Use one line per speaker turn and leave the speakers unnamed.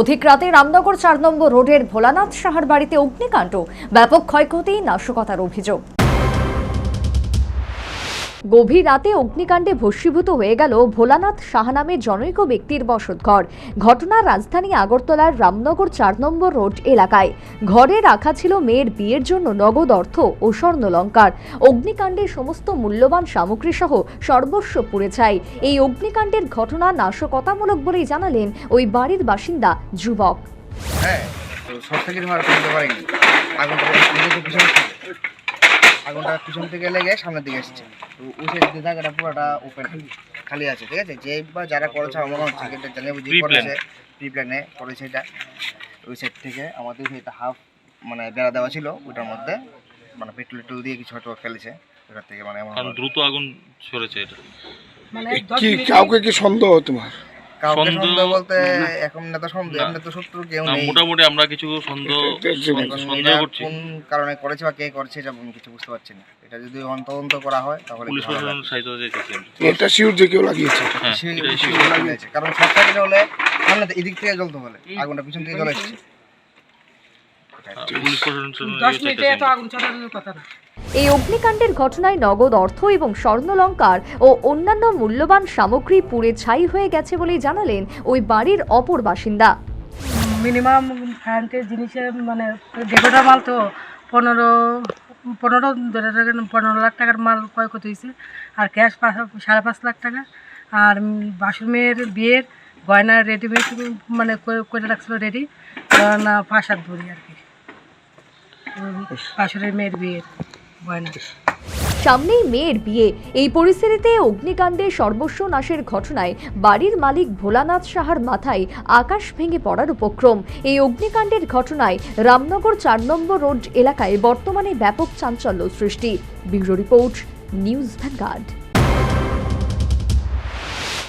অধিক রাতে রামনগর চার নম্বর রোডের ভোলানাথ সাহার বাড়িতে অগ্নিকাণ্ড। ব্যাপক ক্ষয়ক্ষতি নাশকতার অভিযোগ। গভীর রাতে অগ্নিকাণ্ডে ভস্মীভূত হয়ে গেল ভোলানাথ সাহা নামে জনৈক ব্যক্তির বসতঘর। ঘটনা রাজধানী আগরতলার রামনগর চার নম্বর রোড এলাকায়। ঘরে রাখা ছিল মেয়ের বিয়ের জন্য নগদ অর্থ ও স্বর্ণলঙ্কার। অগ্নিকাণ্ডে সমস্ত মূল্যবান সামগ্রী সহ সর্বস্ব পুড়ে ছাই এই অগ্নিকাণ্ডের ঘটনা নাশকতামূলক বলেই জানালেন ওই বাড়ির বাসিন্দা যুবক।
হ্যাঁ মারা করতে পারিনি আগুনটা পিছন থেকে থেকে লেগে সামনের দিকে এসেছে। তো ওই সাইড দিয়ে জায়গাটা পুরোটা ওপেন খালি আছে ঠিক আছে? যে বা যারা করেছে আমার মনে হচ্ছে এটা জানিয়ে বুঝি করেছে প্রি প্ল্যানে করেছে এটা। ওই সাইড থেকে আমাদের এটা হাফ মানে বেড়া দেওয়া ছিল ওটার মধ্যে। মানে পেট্রোল টেট্রোল দিয়ে কিছু হয়তো ফেলেছে ওটার থেকে মানে এমন
দ্রুত আগুন ছড়েছে এটা।
কি কাউকে কি সন্দেহ তোমার?
কাউকে
সন্দেহ-
সন্দেহ বলতে এখন না। তো সন্দেহ এমনি তো শত্রু কেউ নেই।
মোটামুটি আমরা কিছু সন্দেহ সন্দেহ করছি।
কোন কারণে করেছে বা কে করছে এটা আমি কিছু বুঝতে পারছি না। এটা যদি তদন্ত করা হয় তাহলে
পুলিশ প্রশাসন সাহায্য চাইছি
এটা শিওর যে কেউ লাগিয়েছে।
হ্যাঁ।
কারণ সার্কিট হলে সামনে এদিক থেকে জ্বলতে বলে। আগুনটা পিছন থেকে জ্বলে এসেছে।
হ্যাঁ, পুলিশ প্রশাসন
দশ মিনিটে এত আগুন চলানোর কথা না।
এই অগ্নিকাণ্ডের ঘটনায় নগদ অর্থ এবং স্বর্ণলঙ্কার ও অন্যান্য মূল্যবান সামগ্রী পুড়ে ছাই হয়ে গেছে বলেই জানালেন ওই বাড়ির অপর বাসিন্দা।
মিনিমাম ফ্যান্টের জিনিসের মানে ডেকোটার মাল তো পনেরো পনেরো ধরে রাখেন পনেরো লাখ টাকার মাল ক্ষয়ক্ষতি হয়েছে। আর ক্যাশ পাঁচ সাড়ে পাঁচ লাখ টাকা। আর মেয়ের বিয়ের গয়না রেডিমেড মানে করে- রাখছিল রেডি না পাঁচ সাত ভরি আর কি। বাসুরের মেয়ের বিয়ের। গয়না
সামনেই মেয়ের বিয়ে। এই পরিস্থিতিতে অগ্নিকাণ্ডে সর্বস্ব নাশের ঘটনায় বাড়ির মালিক ভোলানাথ সাহার মাথায় আকাশ ভেঙে পড়ার উপক্রম। এই অগ্নিকাণ্ডের ঘটনায় রামনগর চার নম্বর রোড এলাকায় বর্তমানে ব্যাপক চাঞ্চল্য সৃষ্টি। Bureau report, News Vanguard.